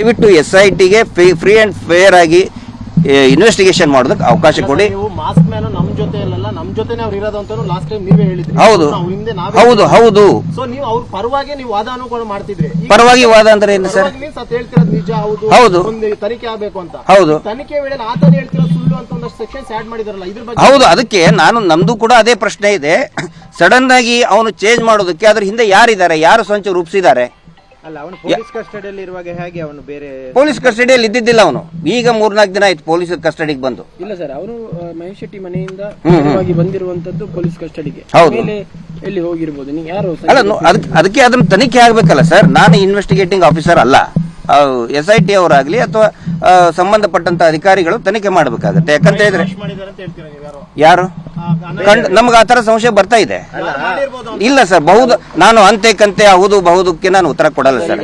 ದಯವಿಟ್ಟು S I ಟಿಗೆ free and fair ಆಗಿ ಇನ್ವೆಸ್ಟಿಗೇಷನ್ ಮಾಡೋದಕ್ಕೆ ಅವಕಾಶ ಕೊಡಿ. ನೀವು ಮಾಸ್ಕ್ ಮ್ಯಾನ್ ನಮ್ ಜೊತೆ ಅಲ್ಲ ನಮ್ ಜೊತೆನೆ ಅವ್ರು ಇರೋದು ಅಂತ ಲಾಸ್ಟ್ ಟೈಮ್ ನೀವೇ ಹೇಳಿದ್ರಿ. ಹೌದು. ಹಿಂದೆ ನಾವೇ ಹೌದು ಹೌದು. ಸೊ ನೀವು ಅವ್ರ ಪರವಾಗಿ ನೀವು ವಾದಾನುಗಳು ಮಾಡ್ತಿದ್ರಿ. ಪರವಾಗಿ ವಾದ ಅಂದ್ರೆ ಏನು ಸರ್? ಹೌದು. ತನಿಖೆ ಆಗ್ಬೇಕು ಅಂತ. ಹೌದು. ತನಿಖೆ ವೇಳೆ ಆತನೇ ಹೇಳ್ತಿರೋದು ಸುಳ್ಳು ಅಂತ ಒಂದಷ್ಟು ಸೆಕ್ಷನ್ಸ್ ಆಡ್ ಮಾಡಿದಾರಲ್ಲ ಇದ್ರ ಬಗ್ಗೆ ಹೌದು ಅದಕ್ಕೆ ನಾನು ನಮ್ದು ಕೂಡ ಅದೇ ಪ್ರಶ್ನೆ ಇದೆ. ಸಡನ್ ಆಗಿ ಅವನು ಚೇಂಜ್ ಮಾಡೋದಕ್ಕೆ ಅದ್ರ ಹಿಂದೆ ಯಾರಿದ್ದಾರೆ? ಯಾರು ಸಂಚು ರೂಪಿಸಿದ್ದಾರೆ? ಅಲ್ಲ ಅವನು ಪೊಲೀಸ್ ಕಸ್ಟಡಿಯಲ್ಲಿ ಇರುವಾಗ ಹೇಗೆ ಅವನು ಬೇರೆ ಪೊಲೀಸ್ ಕಸ್ಟಡಿಯಲ್ಲಿ ಇದ್ದಿದ್ದಿಲ್ಲ ಅವನು. ಈಗ ಮೂರ್ನಾಲ್ಕು ದಿನ ಆಯ್ತು ಪೊಲೀಸ್ ಕಸ್ಟಡಿಗೆ ಬಂದು. ಇಲ್ಲ ಸರ್ ಅವನು ಮಹೇಶ್ ಶೆಟ್ಟಿ ಮನೆಯಿಂದ. ನೇರವಾಗಿ ಬಂದಿರುವಂತದ್ದು ಪೊಲೀಸ್ ಕಸ್ಟಡಿಗೆ. ಹೌದು. ಮೇಲೆ ಎಲ್ಲಿ ಹೋಗಿರ್ಬೋದು? ನೀವು ಯಾರು ಅಲ್ಲ ನೋ- ಅದಕ್ಕೆ ಅದಕ್ಕೆ ಅದನ್ನ ತನಿಖೆ ಆಗ್ಬೇಕಲ್ಲ ಸರ್. ನಾನು ಇನ್ವೆಸ್ಟಿಗೇಟಿಂಗ್ ಆಫೀಸರ್ ಅಲ್ಲ. ಎಸ್ ಐ ಟಿ ಅವರಾಗ್ಲಿ ಅಥವಾ ಸಂಬಂಧಪಟ್ಟಂತ ಅಧಿಕಾರಿಗಳು ತನಿಖೆ ಮಾಡಬೇಕಾಗತ್ತೆ. ಯಾಕಂತ ಹೇಳಿದ್ರೆ ಯಾರು? ಕಂಡ್ ನಮ್ಗೆ ಆ ತರ ಸಂಶಯ ಬರ್ತಾ ಇದೆ. ಇಲ್ಲ ಸರ್ ಬಹುದು ನಾನು ಅಂತೆ ಕಂತೆ ಹೌದು ಬಹುದಕ್ಕೆ ನಾನು ಉತ್ತರ ಕೊಡಲ್ಲ ಸರ್.